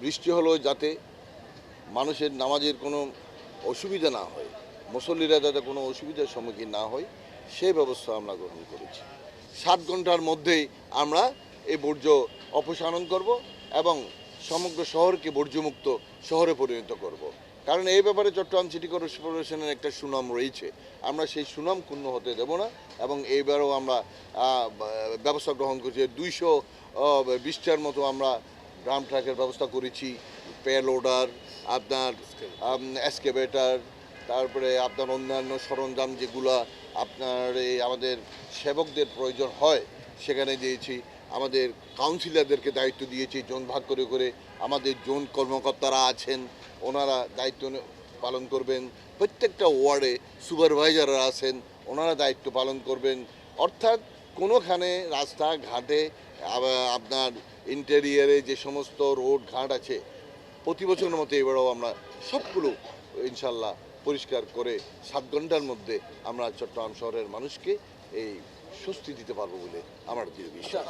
বৃষ্টি হলো যাতে মানুষের নামাজের কোনো অসুবিধা না হয়, মুসল্লিরা যাতে কোনো অসুবিধার সম্মুখীন না হয়, সেই ব্যবস্থা আমরা গ্রহণ করেছি সাত ঘণ্টার মধ্যেই আমরা এই বর্জ্য অপসারণ করব এবং সমগ্র শহরকে বর্জ্যমুক্ত শহরে পরিণত করব। কারণ এই ব্যাপারে চট্টগ্রাম সিটি কর্পোরেশনের একটা সুনাম রয়েছে। আমরা সেই সুনাম ক্ষুণ্ণ হতে দেব না এবং এইবারও আমরা ব্যবস্থা গ্রহণ করছি। দুইশো বিশটার মতো আমরা ড্রাম ট্রাকের ব্যবস্থা করেছি। পে লোডার আপনার এসকেভেটার তারপরে আপনার অন্যান্য সরঞ্জাম যেগুলো আপনার এই আমাদের সেবকদের প্রয়োজন হয়, সেখানে দিয়েছি। আমাদের কাউন্সিলরদেরকে দায়িত্ব দিয়েছি, জোন ভাগ করে করে আমাদের জোন কর্মকর্তারা আছেন। ওনারা দায়িত্ব পালন করবেন। প্রত্যেকটা ওয়ার্ডে সুপারভাইজাররা আছেন, ওনারা দায়িত্ব পালন করবেন। অর্থাৎ কোনোখানে রাস্তাঘাটে আপনার ইন্টেরিয়ারে যে সমস্ত রোড ঘাট আছে, প্রতি বছরের মতো এবারেও আমরা সবগুলো ইনশাল্লাহ পরিষ্কার করে সাত ঘণ্টার মধ্যে আমরা চট্টগ্রাম শহরের মানুষকে এই স্বস্তি দিতে পারব বলে আমার দৃঢ় বিশ্বাস।